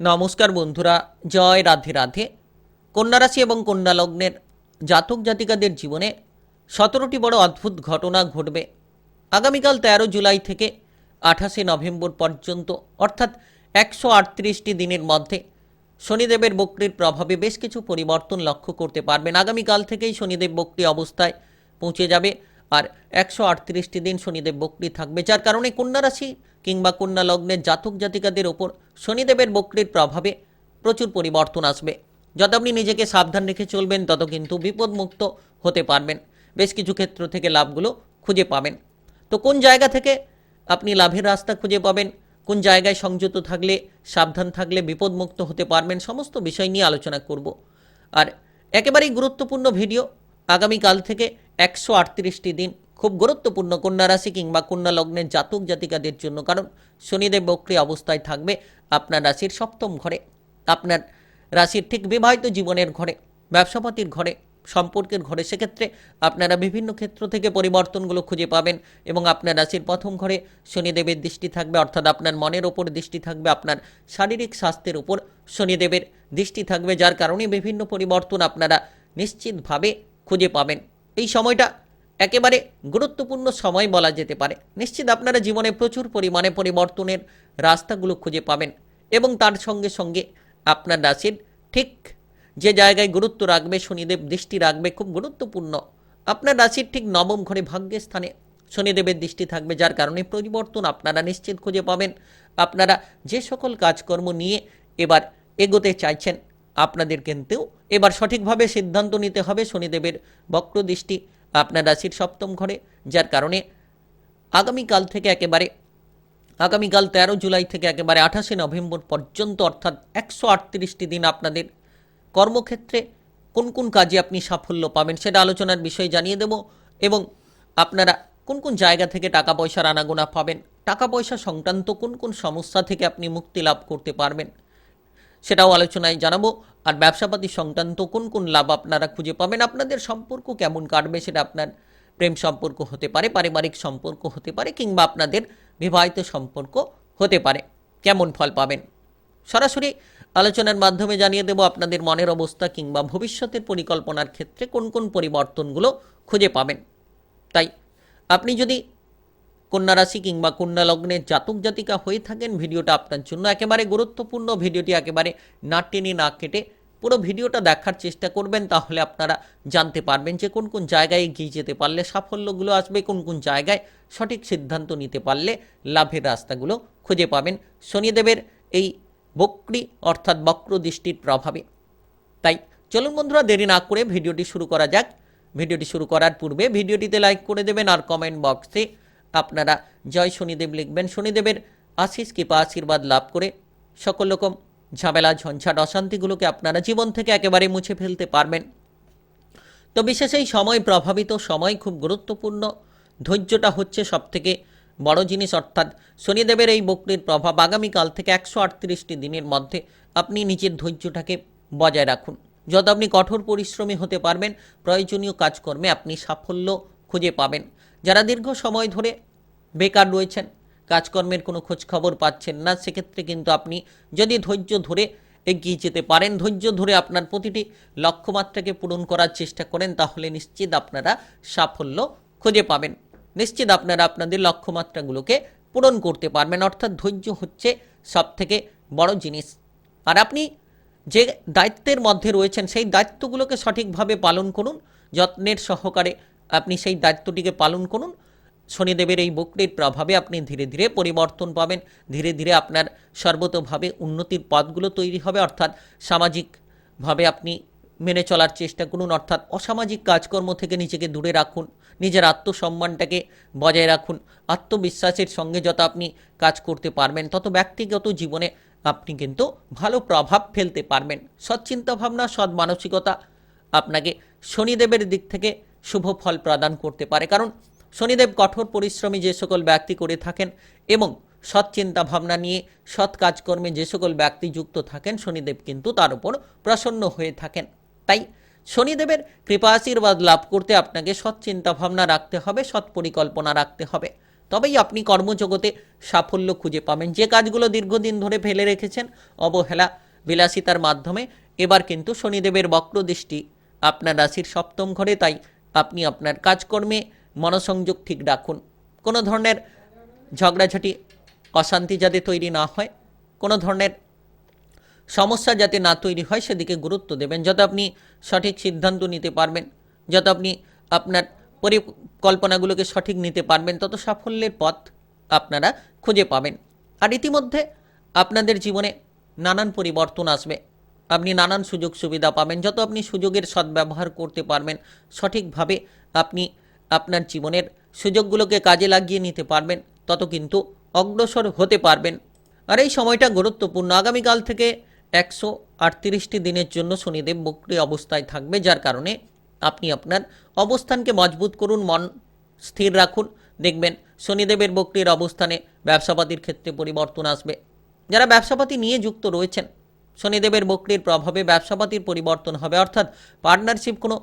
নমস্কার বন্ধুরা, জয় রাধে রাধে। কন্যা রাশি এবং কন্যা লগ্নের জাতক জাতিকাদের জীবনে সতেরোটি বড় অদ্ভুত ঘটনা ঘটবে। আগামীকাল তেরো জুলাই থেকে আঠাশে নভেম্বর পর্যন্ত, অর্থাৎ একশো আটত্রিশটি দিনের মধ্যে শনিদেবের বক্রির প্রভাবে বেশ কিছু পরিবর্তন লক্ষ্য করতে পারবেন। আগামীকাল থেকেই শনিদেব বক্রি অবস্থায় পৌঁছে যাবে, আর একশো আটত্রিশটি দিন শনিদেব বক্রি থাকবে, যার কারণে কন্যা রাশি কিংবা কন্যা লগ্নের জাতক জাতিকাদের ওপর শনিদেবের বক্রির প্রভাবে প্রচুর পরিবর্তন আসবে। যত আপনি নিজেকে সাবধান রেখে চলবেন, তত কিন্তু বিপদমুক্ত হতে পারবেন। বেশ কিছু ক্ষেত্র থেকে লাভগুলো খুঁজে পাবেন। তো কোন জায়গা থেকে আপনি লাভের রাস্তা খুঁজে পাবেন? কোন জায়গায় সংযত থাকলে, সাবধান থাকলে বিপদমুক্ত হতে পারবেন? সমস্ত বিষয় নিয়ে আলোচনা করব। আর একেবারেই গুরুত্বপূর্ণ ভিডিও আগামীকাল থেকে একশো আটত্রিশটি দিন খুব গুরুত্বপূর্ণ কন্যা রাশি কিংবা কন্যা লগ্নের জাতক জাতিকাদের জন্য, কারণ শনিদেব বক্রি অবস্থায় থাকবে আপনার রাশির সপ্তম ঘরে, আপনার রাশির ঠিক বিবাহিত জীবনের ঘরে, ব্যবসাপাতির ঘরে, সম্পর্কের ঘরে। সেক্ষেত্রে আপনারা বিভিন্ন ক্ষেত্র থেকে পরিবর্তনগুলো খুঁজে পাবেন এবং আপনার রাশির প্রথম ঘরে শনিদেবের দৃষ্টি থাকবে, অর্থাৎ আপনার মনের ওপর দৃষ্টি থাকবে, আপনার শারীরিক স্বাস্থ্যের উপর শনিদেবের দৃষ্টি থাকবে, যার কারণে বিভিন্ন পরিবর্তন আপনারা নিশ্চিতভাবে খুঁজে পাবেন। এই সময়টা একেবারে গুরুত্বপূর্ণ সময় বলা যেতে পারে। নিশ্চিত আপনারা জীবনে প্রচুর পরিমাণে পরিবর্তনের রাস্তাগুলো খুঁজে পাবেন এবং তার সঙ্গে সঙ্গে আপনার রাশির ঠিক যে জায়গায় গুরুত্ব রাখবে, শনিদেব দৃষ্টি রাখবে খুব গুরুত্বপূর্ণ। আপনার রাশির ঠিক নবম ঘরে ভাগ্যের স্থানে শনিদেবের দৃষ্টি থাকবে, যার কারণে পরিবর্তন আপনারা নিশ্চিত খুঁজে পাবেন। আপনারা যে সকল কাজকর্ম নিয়ে এবার এগোতে চাইছেন, আপনাদের কিন্তু এবার সঠিকভাবে সিদ্ধান্ত নিতে হবে। শনিদেবের বক্র দৃষ্টি আপনার রাশির সপ্তম ঘরে, যার কারণে আগামীকাল থেকে একেবারে, আগামীকাল তেরো জুলাই থেকে একেবারে আঠাশে নভেম্বর পর্যন্ত, অর্থাৎ একশো আটত্রিশটি দিন আপনাদের কর্মক্ষেত্রে কোন কোন কাজে আপনি সাফল্য পাবেন সেটা আলোচনার বিষয় জানিয়ে দেব এবং আপনারা কোন কোন জায়গা থেকে টাকা পয়সার আনাগোনা পাবেন, টাকা পয়সা সংক্রান্ত কোন কোন সমস্যা থেকে আপনি মুক্তি লাভ করতে পারবেন। সেটাও আলোচনায় জানাব। আর ব্যবসাপাতি সংক্রান্ত কোন কোন লাভ আপনারা খুঁজে পাবেন, আপনাদের সম্পর্ক কেমন কাটবে সেটা আপনার প্রেম সম্পর্ক হতে পারে, পারিবারিক সম্পর্ক হতে পারে কিংবা আপনাদের বিবাহিত সম্পর্ক হতে পারে। কেমন ফল পাবেন? সরাসরি আলোচনার মাধ্যমে জানিয়ে দেব আপনাদের মনের অবস্থা কিংবা ভবিষ্যতের পরিকল্পনার ক্ষেত্রে কোন কোন পরিবর্তনগুলো খুঁজে পাবেন। তাই আপনি যদি কন্যা রাশি কিংবা কন্যা লগ্নের জাতক জাতিকা হয়ে থাকেন, ভিডিওটা আপনার জন্য একেবারে গুরুত্বপূর্ণ। ভিডিওটি একেবারে না টেনে না কেটে পুরো ভিডিওটা দেখার চেষ্টা করবেন, তাহলে আপনারা জানতে পারবেন যে কোন কোন জায়গায় এগিয়ে যেতে পারলে সাফল্যগুলো আসবে, কোন কোন জায়গায় সঠিক সিদ্ধান্ত নিতে পারলে লাভের রাস্তাগুলো খুঁজে পাবেন শনিদেবের এই বক্রি অর্থাৎ বক্র দৃষ্টির প্রভাবে। তাই চলুন বন্ধুরা, দেরি না করে ভিডিওটি শুরু করা যাক। ভিডিওটি শুরু করার পূর্বে ভিডিওটিতে লাইক করে দেবেন আর কমেন্ট বক্সে আপনারা জয় শনিদেব লিখবেন। শনিদেবের আশিস কৃপা আশীর্বাদ লাভ করে সকল রকম ঝামেলা, ঝঞ্ঝাট, অশান্তিগুলোকে আপনারা জীবন থেকে একেবারে মুছে ফেলতে পারবেন। তো বিশেষ এই সময় প্রভাবিত, সময় খুব গুরুত্বপূর্ণ। ধৈর্যটা হচ্ছে সবথেকে বড় জিনিস, অর্থাৎ শনিদেবের এই বক্রির প্রভাব আগামীকাল থেকে একশো আটত্রিশটি দিনের মধ্যে আপনি নিজের ধৈর্যটাকে বজায় রাখুন। যত আপনি কঠোর পরিশ্রমী হতে পারবেন, প্রয়োজনীয় কাজকর্মে আপনি সাফল্য খুঁজে পাবেন। যারা দীর্ঘ সময় ধরে বেকার রয়েছেন, কাজকর্মের কোনো খোঁজ খবর পাচ্ছেন না, সেক্ষেত্রে কিন্তু আপনি যদি ধৈর্য ধরে এগিয়ে যেতে পারেন, ধৈর্য ধরে আপনার প্রতিটি লক্ষ্যমাত্রাকে পূরণ করার চেষ্টা করেন, তাহলে নিশ্চিত আপনারা সাফল্য খুঁজে পাবেন। নিশ্চিত আপনারা আপনাদের লক্ষ্যমাত্রাগুলোকে পূরণ করতে পারবেন। অর্থাৎ ধৈর্য হচ্ছে সবথেকে বড় জিনিস। আর আপনি যে দায়িত্বের মধ্যে রয়েছেন, সেই দায়িত্বগুলোকে সঠিকভাবে পালন করুন, যত্নের সহকারে আপনি সেই দায়িত্বটিকে পালন করুন। শনিদেবের এই বক্রির প্রভাবে আপনি ধীরে ধীরে পরিবর্তন পাবেন। ধীরে ধীরে আপনার সর্বতোভাবে উন্নতির পথগুলো তৈরি হবে। অর্থাৎ সামাজিকভাবে আপনি মেনে চলার চেষ্টা করুন। অর্থাৎ অসামাজিক কাজকর্ম থেকে নিজেকে দূরে রাখুন। নিজের আত্মসম্মানটাকে বজায় রাখুন। আত্মবিশ্বাসের সঙ্গে যত আপনি কাজ করতে পারবেন, তত ব্যক্তিগত জীবনে আপনি কিন্তু ভালো প্রভাব ফেলতে পারবেন। সৎ চিন্তাভাবনা সৎ মানসিকতা আপনাকে শনিদেবের দিক থেকে শুভ ফল প্রদান করতে পারে। কারণ শনিদেব কঠোর পরিশ্রমী যে সকল ব্যক্তি করে থাকেন এবং সৎ চিন্তা ভাবনা নিয়ে সৎ কাজকর্মে যে সকল ব্যক্তি যুক্ত থাকেন, শনিদেব কিন্তু তার উপর প্রসন্ন হয়ে থাকেন। তাই শনিদেবের কৃপা আশীর্বাদ লাভ করতে আপনাকে সৎ চিন্তা ভাবনা রাখতে হবে, সৎ পরিকল্পনা রাখতে হবে। তবেই আপনি কর্মজগতে সাফল্য খুঁজে পাবেন। যে কাজগুলো দীর্ঘদিন ধরে ফেলে রেখেছেন, অবহেলা বিলাসিতার মাধ্যমে এবার কিন্তু শনিদেবের বক্র দৃষ্টি আপনার রাশির সপ্তম ঘরে। তাই আপনি আপনার কাজকর্মে মনসংযোগ ঠিক রাখুন। কোনো ধরনের ঝগড়াঝাটি, অশান্তি যাতে তৈরি না হয়, কোনো ধরনের সমস্যা যাতে না তৈরি হয়, সেদিকে গুরুত্ব দেবেন। যাতে আপনি সঠিক সিদ্ধান্ত নিতে পারবেন, যাতে আপনি আপনার পরিকল্পনাগুলোকে সঠিক নিতে পারবেন, তত সাফল্যের পথ আপনারা খুঁজে পাবেন। আর ইতিমধ্যে আপনাদের জীবনে নানান পরিবর্তন আসবে। আপনি নানান সুযোগ সুবিধা পাবেন, যত আপনি সুযোগের সদ্ব্যবহার করতে পারবেন, সঠিকভাবে আপনি আপনার জীবনের সুযোগগুলোকে কাজে লাগিয়ে নিতে পারবেন, তত কিন্তু অগ্রসর হতে পারবেন। আর এই সময়টা গুরুত্বপূর্ণ। আগামীকাল থেকে একশো আটত্রিশটি দিনের জন্য শনিদেব বক্রি অবস্থায় থাকবে, যার কারণে আপনি আপনার অবস্থানকে মজবুত করুন, মন স্থির রাখুন। দেখবেন শনিদেবের বক্রির অবস্থানে ব্যবসাপাতির ক্ষেত্রে পরিবর্তন আসবে। যারা ব্যবসাপাতি নিয়ে যুক্ত রয়েছেন শনিদেবের বক্রির প্রভাবে ব্যবসাপাতির পরিবর্তন হবে। অর্থাৎ পার্টনারশিপ কোনো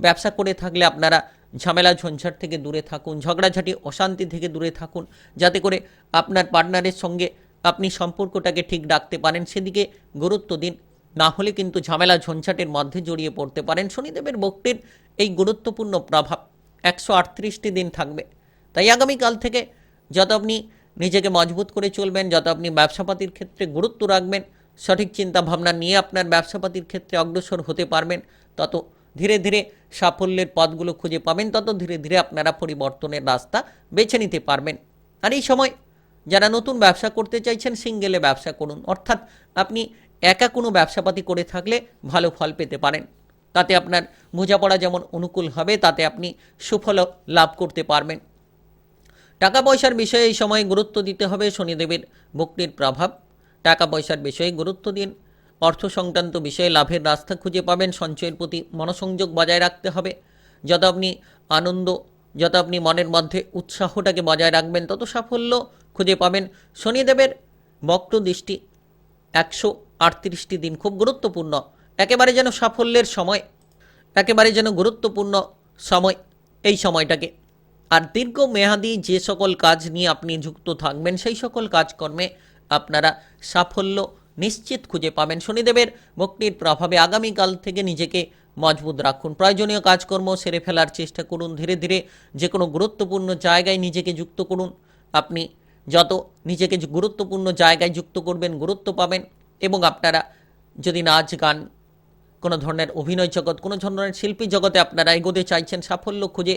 ব্যবসা করে থাকলে আপনারা ঝামেলা ঝঞ্ঝাট থেকে দূরে থাকুন, ঝগড়াঝাটি, অশান্তি থেকে দূরে থাকুন, যাতে করে আপনার পার্টনারের সঙ্গে আপনি সম্পর্কটাকে ঠিক রাখতে পারেন। সেদিকে গুরুত্ব দিন, না হলে কিন্তু ঝামেলা ঝঞ্ঝাটের মধ্যে জড়িয়ে পড়তে পারেন। শনিদেবের বক্তির এই গুরুত্বপূর্ণ প্রভাব একশো আটত্রিশটি দিন থাকবে। তাই আগামীকাল থেকে যত আপনি নিজেকে মজবুত করে চলবেন, যত আপনি ব্যবসাপাতির ক্ষেত্রে গুরুত্ব রাখবেন সঠিক চিন্তা ভাবনা নিয়ে আপনার ব্যবসাপাতির ক্ষেত্রে অগ্রসর হতে পারবেন। তত ধীরে ধীরে সাফল্যের পথগুলো খুঁজে পাবেন, তত ধীরে ধীরে আপনারা পরিবর্তনের রাস্তা বেছে নিতে পারবেন। আর এই সময় যারা নতুন ব্যবসা করতে চাইছেন, সিঙ্গেলে ব্যবসা করুন। অর্থাৎ আপনি একা কোনো ব্যবসাপাতি করে থাকলে ভালো ফল পেতে পারেন। তাতে আপনার বোঝাপড়া যেমন অনুকূল হবে, তাতে আপনি সুফল লাভ করতে পারবেন। টাকা পয়সার বিষয়ে এই সময় গুরুত্ব দিতে হবে শনিদেবের বক্তির প্রভাব। টাকা পয়সার বিষয়ে গুরুত্ব দিন। অর্থ সংক্রান্ত বিষয়ে লাভের রাস্তা খুঁজে পাবেন সঞ্চয়ের প্রতি মনোসংযোগ বজায় রাখতে হবে। যত আপনি আনন্দ, যত আপনি মনের মধ্যে উৎসাহটাকে বজায় রাখবেন, তত সাফল্য খুঁজে পাবেন। শনিদেবের বক্র দৃষ্টি একশো আটত্রিশটি দিন খুব গুরুত্বপূর্ণ। একেবারে যেন সাফল্যের সময়, একেবারে যেন গুরুত্বপূর্ণ সময়, এই সময়টাকে আর দীর্ঘ মেয়াদি যে সকল কাজ নিয়ে আপনি যুক্ত থাকবেন, সেই সকল কাজকর্মে আপনারা সাফল্য নিশ্চিত খুঁজে পাবেন। শনিদেবের ভক্তির প্রভাবে আগামীকাল থেকে নিজেকে মজবুত রাখুন। প্রয়োজনীয় কাজকর্ম সেরে ফেলার চেষ্টা করুন। ধীরে ধীরে যে কোনো গুরুত্বপূর্ণ জায়গায় নিজেকে যুক্ত করুন। আপনি যত নিজেকে গুরুত্বপূর্ণ জায়গায় যুক্ত করবেন, গুরুত্ব পাবেন এবং আপনারা যদি নাচ, গান, কোনো ধরনের অভিনয় জগৎ, কোনো ধরনের শিল্পী জগতে আপনারা এগোতে চাইছেন, সাফল্য খুঁজে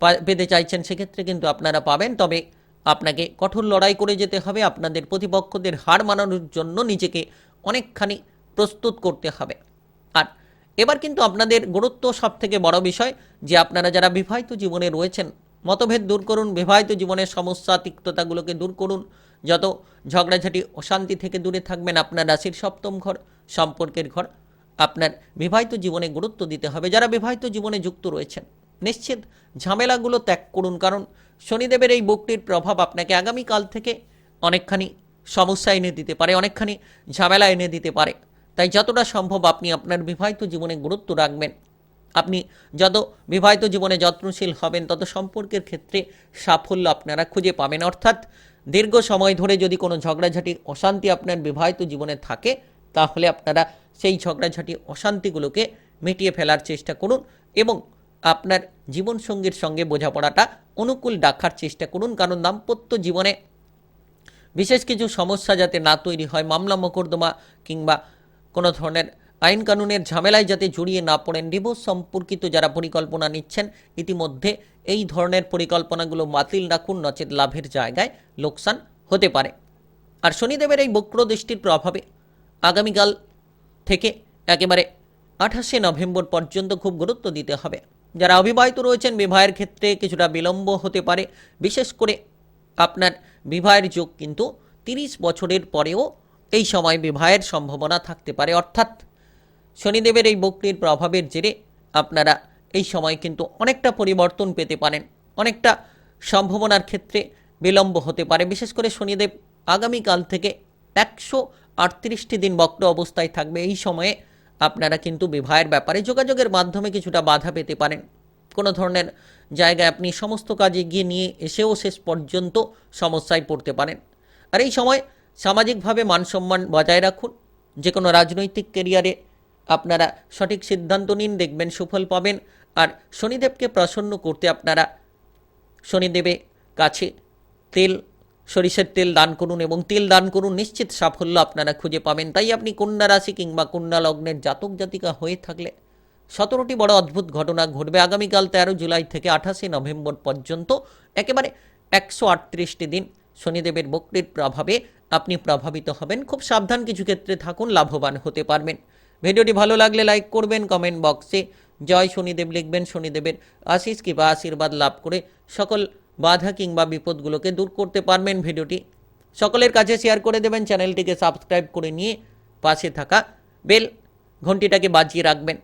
পেতে চাইছেন, সেক্ষেত্রে কিন্তু আপনারা পাবেন। তবে আপনাকে কঠোর লড়াই করে যেতে হবে। আপনাদের প্রতিপক্ষদের হার মানানোর জন্য নিজেকে অনেকখানি প্রস্তুত করতে হবে। আর এবার কিন্তু আপনাদের গুরুত্ব সব থেকে বড় বিষয়, যে আপনারা যারা বিবাহিত জীবনে রয়েছেন, মতভেদ দূর করুন, বিবাহিত জীবনের সমস্যা, তিক্ততাগুলোকে দূর করুন। যত ঝগড়াঝাটি, অশান্তি থেকে দূরে থাকবেন, আপনার রাশির সপ্তম ঘর, সম্পর্কের ঘর, আপনার বিবাহিত জীবনে গুরুত্ব দিতে হবে। যারা বিবাহিত জীবনে যুক্ত রয়েছেন নিশ্চিত ঝামেলাগুলো ত্যাগ করুন, কারণ শনিদেবের এই বুকটির প্রভাব আপনাকে আগামীকাল থেকে অনেকখানি সমস্যা এনে দিতে পারে, অনেকখানি ঝামেলা এনে দিতে পারে। তাই যতটা সম্ভব আপনি আপনার বিবাহিত জীবনে গুরুত্ব রাখবেন। আপনি যত বিবাহিত জীবনে যত্নশীল হবেন, তত সম্পর্কের ক্ষেত্রে সাফল্য আপনারা খুঁজে পাবেন। অর্থাৎ দীর্ঘ সময় ধরে যদি কোনো ঝগড়াঝাটি, অশান্তি আপনার বিবাহিত জীবনে থাকে, তাহলে আপনারা সেই ঝগড়াঝাটি, অশান্তিগুলোকে মিটিয়ে ফেলার চেষ্টা করুন এবং আপনার জীবনসঙ্গীর সঙ্গে বোঝাপড়াটা অনুকূল রাখার চেষ্টা করুন, কারণ দাম্পত্য জীবনে বিশেষ কিছু সমস্যা যাতে না তৈরি হয়, মামলা, মোকদ্দমা কিংবা কোনো ধরনের আইন কানুনের ঝামেলায় যাতে জড়িয়ে না পড়েন, ডিভোর্স সম্পর্কিত যারা পরিকল্পনা নিচ্ছেন, ইতিমধ্যে এই ধরনের পরিকল্পনাগুলো বাতিল রাখুন, নচেত লাভের জায়গায় লোকসান হতে পারে। আর শনিদেবের এই বক্র দৃষ্টির প্রভাবে আগামীকাল থেকে একেবারে আঠাশে নভেম্বর পর্যন্ত খুব গুরুত্ব দিতে হবে। যারা অবিবাহিত রয়েছেন, বিবাহের ক্ষেত্রে কিছুটা বিলম্ব হতে পারে। বিশেষ করে আপনার বিবাহের যোগ কিন্তু তিরিশ বছরের পরেও এই সময় বিবাহের সম্ভাবনা থাকতে পারে। অর্থাৎ শনিদেবের এই বক্রির প্রভাবের জেরে আপনারা এই সময় কিন্তু অনেকটা পরিবর্তন পেতে পারেন। অনেকটা সম্ভাবনার ক্ষেত্রে বিলম্ব হতে পারে। বিশেষ করে শনিদেব আগামীকাল থেকে একশো আটত্রিশটি দিন বক্র অবস্থায় থাকবে। এই সময়ে আপনারা কিন্তু বিবাহের ব্যাপারে যোগাযোগের মাধ্যমে কিছুটা বাধা পেতে পারেন। কোনো ধরনের জায়গায় আপনি সমস্ত কাজে এগিয়ে নিয়ে এসেও শেষ পর্যন্ত সমস্যায় পড়তে পারেন। আর এই সময় সামাজিকভাবে মানসম্মান বজায় রাখুন। যে কোনো রাজনৈতিক কেরিয়ারে আপনারা সঠিক সিদ্ধান্ত নিন, দেখবেন সুফল পাবেন। আর শনিদেবকে প্রসন্ন করতে আপনারা শনিদেবের কাছে তেল সরিষার তেল দান করুন এবং তেল দান করুন, নিশ্চিত সাফল্য আপনারা খুঁজে পাবেন। তাই আপনি কন্যা রাশি কিংবা কন্যা লগ্নের জাতক জাতিকা হয়ে থাকলে সতেরোটি বড় অদ্ভুত ঘটনা ঘটবে আগামীকাল তেরো জুলাই থেকে আঠাশে নভেম্বর পর্যন্ত। একেবারে একশো আটত্রিশটি দিন শনিদেবের বক্রির প্রভাবে আপনি প্রভাবিত হবেন। খুব সাবধান কিছু ক্ষেত্রে থাকুন, লাভবান হতে পারবেন। ভিডিওটি ভালো লাগলে লাইক করবেন, কমেন্ট বক্সে জয় শনিদেব লিখবেন। শনিদেবের আশিস কিংবা আশীর্বাদ লাভ করে সকল বাধা কিংবা বিপদগুলোকে দূর করতে পারবেন ভিডিওটি। সকলের কাছে শেয়ার করে দেবেন চ্যানেলটিকে সাবস্ক্রাইব করে নিয়ে পাশে থাকা বেল ঘন্টিটাকে বাজিয়ে রাখবেন।